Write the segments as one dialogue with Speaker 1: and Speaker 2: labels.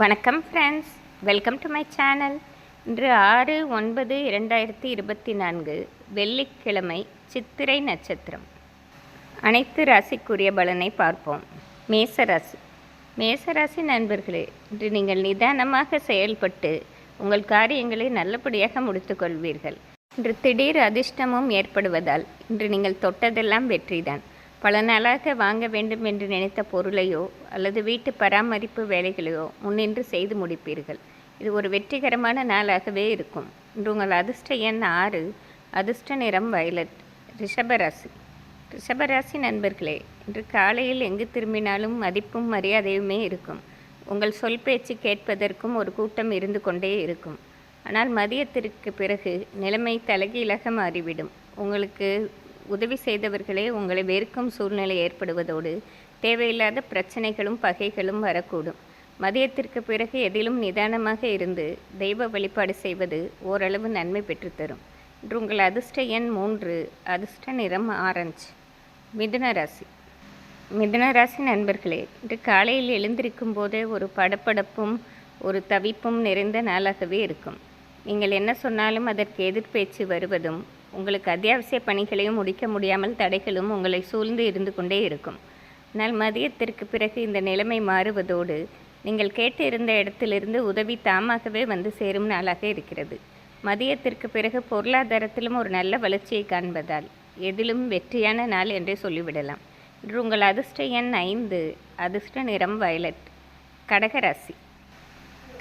Speaker 1: வணக்கம் friends welcome to my channel இன்று ஆறு ஒன்பது இரண்டாயிரத்தி இருபத்தி நான்கு வெள்ளிக்கிழமை சித்திரை நட்சத்திரம். அனைத்து ராசிக்குரிய பலனை பார்ப்போம். மேசராசி மேசராசி நண்பர்களே இன்று நீங்கள் நிதானமாக செயல்பட்டு உங்கள் காரியங்களை நல்லபடியாக முடித்துக்கொள்வீர்கள் இன்று திடீர் அதிர்ஷ்டமும் ஏற்படுவதால் இன்று நீங்கள் தொட்டதெல்லாம் வெற்றிதான். பல நாளாக வாங்க வேண்டும் என்று நினைத்த பொருளையோ அல்லது வீட்டு பராமரிப்பு வேலைகளையோ முன்னின்று செய்து முடிப்பீர்கள். இது ஒரு வெற்றிகரமான நாளாகவே இருக்கும். இன்று உங்கள் அதிர்ஷ்ட எண் ஆறு அதிர்ஷ்ட நிறம் வயலட் ரிஷபராசி ரிஷபராசி நண்பர்களே இன்று காலையில் எங்கு திரும்பினாலும் மதிப்பும் மரியாதையுமே இருக்கும். உங்கள் சொல் பேச்சு கேட்பதற்கும் ஒரு கூட்டம் இருந்து கொண்டே இருக்கும். ஆனால் மதியத்திற்கு பிறகு நிலைமை தலைகீழாக மாறிவிடும். உங்களுக்கு உதவி செய்தவர்களே உங்களை வெறுக்கும் சூழ்நிலை ஏற்படுவதோடு தேவையில்லாத பிரச்சனைகளும் பகைகளும் வரக்கூடும். மதியத்திற்கு பிறகு எதிலும் நிதானமாக இருந்து தெய்வ வழிபாடு செய்வது ஓரளவு நன்மை பெற்றுத்தரும். இன்று உங்கள் அதிர்ஷ்ட எண் மூன்று அதிர்ஷ்ட நிறம் ஆரஞ்சு. மிதுன ராசி. மிதுன ராசி நண்பர்களே இன்று காலையில் எழுந்திருக்கும் போதே ஒரு படப்படப்பும் ஒரு தவிப்பும் நிறைந்த நாளாகவே இருக்கும். நீங்கள் என்ன சொன்னாலும் அதற்கு எதிர்பேச்சு வருவதும் உங்களுக்கு அத்தியாவசிய பணிகளையும் முடிக்க முடியாமல் தடைகளும் உங்களை சூழ்ந்து இருந்து கொண்டே இருக்கும். ஆனால் மதியத்திற்கு பிறகு இந்த நிலைமை மாறுவதோடு நீங்கள் கேட்டு இருந்த இடத்திலிருந்து உதவி தாமாகவே வந்து சேரும் நாளாக இருக்கிறது. மதியத்திற்கு பிறகு பொருளாதாரத்திலும் ஒரு நல்ல வளர்ச்சியை காண்பதால் எதிலும் வெற்றியான நாள் என்றே சொல்லிவிடலாம். இன்று உங்கள் அதிர்ஷ்ட எண் ஐந்து அதிர்ஷ்ட நிறம் வயலட் கடகராசி.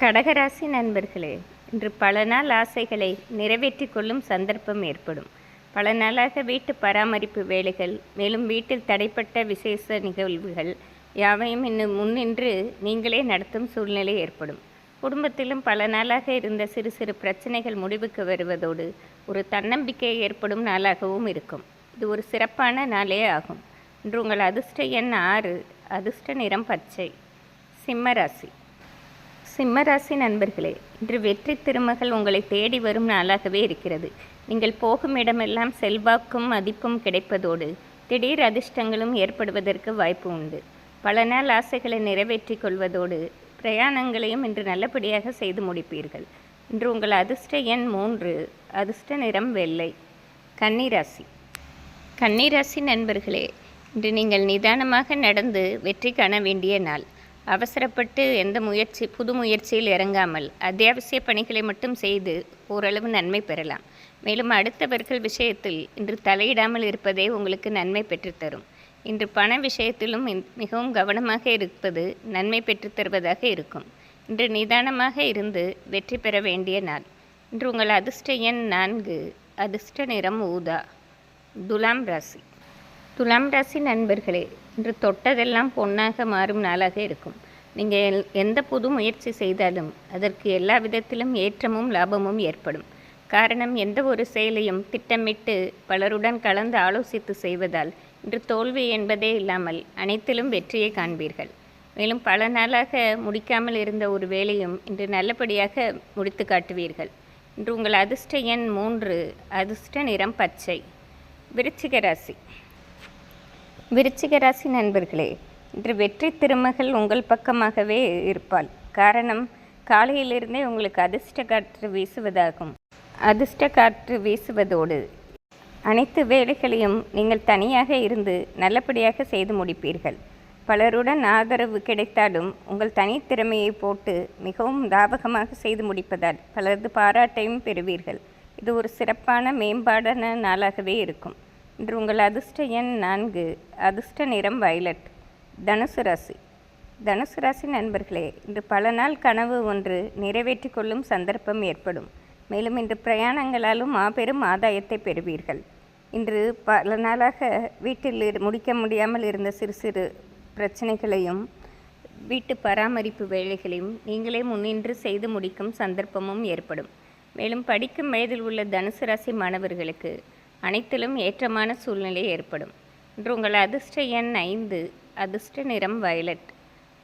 Speaker 1: கடகராசி நண்பர்களே இன்று பல நாள் ஆசைகளை நிறைவேற்றி கொள்ளும் சந்தர்ப்பம் ஏற்படும். பல நாளாக வீட்டு பராமரிப்பு வேலைகள் மேலும் வீட்டில் தடைப்பட்ட விசேஷ நிகழ்வுகள் யாவையும் இன்னும் முன்னின்று நீங்களே நடத்தும் சூழ்நிலை ஏற்படும். குடும்பத்திலும் பல நாளாக இருந்த சிறு சிறு பிரச்சனைகள் முடிவுக்கு வருவதோடு ஒரு தன்னம்பிக்கை ஏற்படும் நாளாகவும் இருக்கும். இது ஒரு சிறப்பான நாளே ஆகும். இன்று உங்கள் அதிர்ஷ்ட எண் ஆறு அதிர்ஷ்ட நிறம் பச்சை சிம்மராசி சிம்மராசி நண்பர்களே இன்று வெற்றி திருமகள் உங்களை தேடி வரும் நாளாகவே இருக்கிறது. நீங்கள் போகும் இடமெல்லாம் செல்வாக்கும் மதிப்பும் கிடைப்பதோடு திடீர் அதிர்ஷ்டங்களும் ஏற்படுவதற்கு வாய்ப்பு உண்டு. பல நாள் ஆசைகளை நிறைவேற்றிக் கொள்வதோடு பிரயாணங்களையும் இன்று நல்லபடியாக செய்து முடிப்பீர்கள். இன்று உங்கள் அதிர்ஷ்ட எண் மூன்று அதிர்ஷ்ட நிறம் வெள்ளை. கன்னிராசி. கன்னிராசி நண்பர்களே இன்று நீங்கள் நிதானமாக நடந்து வெற்றி காண வேண்டிய நாள். அவசரப்பட்டு எந்த முயற்சி புது முயற்சியில் இறங்காமல் அத்தியாவசிய பணிகளை மட்டும் செய்து ஓரளவு நன்மை பெறலாம். மேலும் அடுத்தவர்கள் விஷயத்தில் இன்று தலையிடாமல் இருப்பதே உங்களுக்கு நன்மை பெற்றுத்தரும் இன்று பண விஷயத்திலும் மிகவும் கவனமாக இருப்பது நன்மை பெற்றுத்தருவதாக இருக்கும். இன்று நிதானமாக இருந்து வெற்றி பெற வேண்டிய நாள். இன்று உங்கள் அதிர்ஷ்ட எண் நான்கு அதிர்ஷ்ட நிறம் ஊதா துலாம் ராசி. துலாம் ராசி நண்பர்களே இன்று தொட்டதெல்லாம் பொன்னாக மாறும் நாளாக இருக்கும். நீங்கள் எந்த புது முயற்சி செய்தாலும் அதற்கு எல்லா விதத்திலும் ஏற்றமும் லாபமும் ஏற்படும். காரணம் எந்த ஒரு செயலையும் திட்டமிட்டு பலருடன் கலந்து ஆலோசித்து செய்வதால் இன்று தோல்வி என்பதே இல்லாமல் அனைத்திலும் வெற்றியை காண்பீர்கள். மேலும் பல நாளாக முடிக்காமல் இருந்த ஒரு வேலையும் இன்று நல்லபடியாக முடித்து காட்டுவீர்கள். இன்று உங்கள் அதிர்ஷ்ட எண் மூன்று அதிர்ஷ்ட நிறம் பச்சை. விருச்சிக ராசி. விருச்சிக ராசி நண்பர்களே இன்று வெற்றி திருமகள் உங்கள் பக்கமாகவே இருப்பாள். காரணம் காலையிலிருந்தே உங்களுக்கு அதிர்ஷ்ட காற்று வீசுவதாகும். அதிர்ஷ்ட காற்று வீசுவதோடு அனைத்து வேலைகளையும் நீங்கள் தனியாக இருந்து நல்லபடியாக செய்து முடிப்பீர்கள். பலருடன் ஆதரவு கிடைத்தாலும் உங்கள் தனித்திறமையை போட்டு மிகவும் லாபகமாக செய்து முடிப்பதால் பலரது பாராட்டையும் பெறுவீர்கள். இது ஒரு சிறப்பான மேம்பாடான நாளாகவே இருக்கும். இன்று உங்கள் அதிர்ஷ்ட எண் நான்கு அதிர்ஷ்ட நிறம் வயலட் தனுசு ராசி. தனுசு ராசி நண்பர்களே இன்று பல நாள் கனவு ஒன்று நிறைவேற்றி கொள்ளும் சந்தர்ப்பம் ஏற்படும். மேலும் இன்று பிரயாணங்களாலும் மாபெரும் ஆதாயத்தை பெறுவீர்கள். இன்று பல நாளாக வீட்டில் முடிக்க முடியாமல் இருந்த சிறு சிறு பிரச்சனைகளையும் வீட்டு பராமரிப்பு வேலைகளையும் நீங்களே முன்னின்று செய்து முடிக்கும் சந்தர்ப்பமும் ஏற்படும். மேலும் படிக்கும் வயதில் உள்ள தனுசு ராசி மாணவர்களுக்கு அனைத்திலும் ஏற்றமான சூழ்நிலை ஏற்படும். இன்று உங்கள் அதிர்ஷ்ட எண் ஐந்து அதிர்ஷ்ட நிறம் வயலட்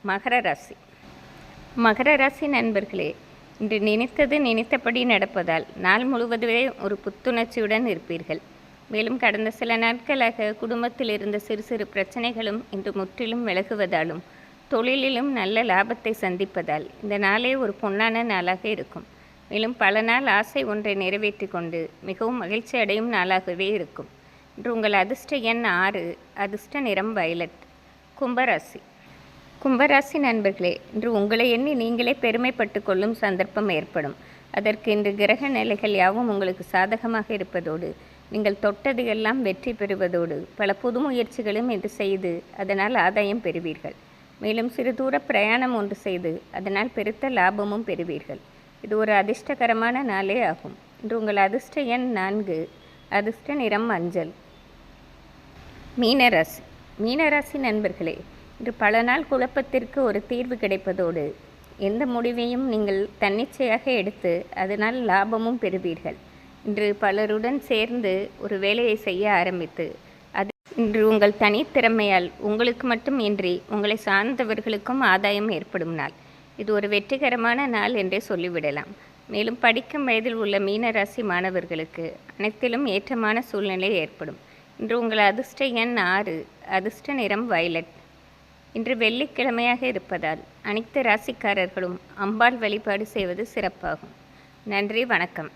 Speaker 1: மகர ராசி. மகர ராசி நண்பர்களே இன்று நினைத்தது நினைத்தபடி நடப்பதால் நாள் முழுவதுமே ஒரு புத்துணர்ச்சியுடன் இருப்பீர்கள். மேலும் கடந்த சில நாட்களாக குடும்பத்தில் இருந்த சிறு சிறு பிரச்சனைகளும் இன்று முற்றிலும் விலகுவதாலும் தொழிலிலும் நல்ல லாபத்தை சந்திப்பதால் இந்த நாளே ஒரு பொன்னான நாளாக இருக்கும். மேலும் பல நாள் ஆசை ஒன்றை நிறைவேற்றி கொண்டு மிகவும் மகிழ்ச்சி அடையும் நாளாகவே இருக்கும். இன்று உங்கள் அதிர்ஷ்ட எண் ஆறு அதிர்ஷ்ட நிறம் வயலட் கும்பராசி. கும்பராசி நண்பர்களே இன்று உங்களை எண்ணி நீங்களே பெருமைப்பட்டு கொள்ளும் சந்தர்ப்பம் ஏற்படும். அதற்கு இன்று கிரக நிலைகள் யாவும் உங்களுக்கு சாதகமாக இருப்பதோடு நீங்கள் தொட்டது எல்லாம் வெற்றி பெறுவதோடு பல புது முயற்சிகளும் இன்று செய்து அதனால் ஆதாயம் பெறுவீர்கள். மேலும் சிறு தூர பிரயாணம் ஒன்று செய்து அதனால் பெருத்த லாபமும் பெறுவீர்கள். இது ஒரு அதிர்ஷ்டகரமான நாளே ஆகும். இன்று உங்கள் அதிர்ஷ்ட எண் நான்கு. அதிர்ஷ்ட நிறம் மஞ்சள். மீனராசி. மீனராசி நண்பர்களே இன்று பல நாள் குழப்பத்திற்கு ஒரு தீர்வு கிடைப்பதோடு எந்த முடிவையும் நீங்கள் தன்னிச்சையாக எடுத்து அதனால் லாபமும் பெறுவீர்கள். இன்று பலருடன் சேர்ந்து ஒரு வேலையை செய்ய ஆரம்பித்து அது இன்று உங்கள் தனித்திறமையால் உங்களுக்கு மட்டும் இன்றி உங்களை சார்ந்தவர்களுக்கும் ஆதாயம் ஏற்படும் நாள். இது ஒரு வெற்றிகரமான நாள் என்றே சொல்லிவிடலாம். மேலும் படிக்கும் வயதில் உள்ள மீனராசி மாணவர்களுக்கு அனைத்திலும் ஏற்றமான சூழ்நிலை ஏற்படும். இன்று உங்கள் அதிர்ஷ்ட எண் ஆறு அதிர்ஷ்ட நிறம் வயலட். இன்று வெள்ளிக்கிழமையாக இருப்பதால் அனைத்து ராசிக்காரர்களும் அம்பாள் வழிபாடு செய்வது சிறப்பாகும். நன்றி வணக்கம்.